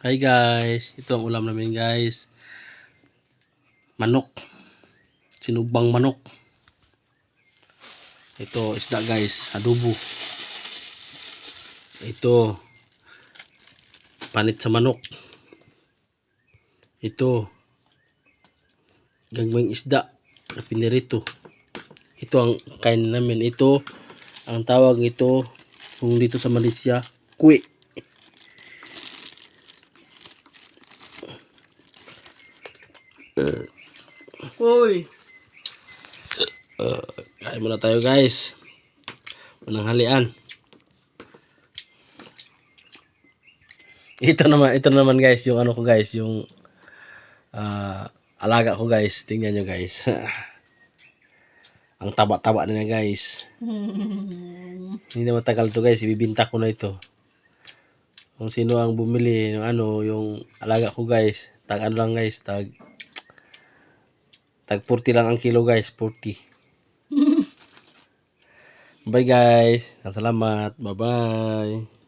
Hi guys, ito ang ulam namin guys. Manok. Sinubang manok. Ito isda guys, adobo. Ito panit sa manok. Ito gagmang isda na pinirito. Ito ang kain namin. Ito ang tawag ito kung dito sa Malaysia, kue. Uy. Kain muna tayo guys. Unang halian. Ito naman, ito naman guys, yung ano ko guys, yung ah, alaga ko guys. Tingnan nyo guys. Ang taba-taba na niya guys. Hindi na matagal to guys, ibibinta ko na ito. Kung sino ang bumili ng ano, yung alaga ko guys, tag ano lang guys, tag tag 40 lang ang kilo guys, 40. Bye guys. Salamat. Bye-bye.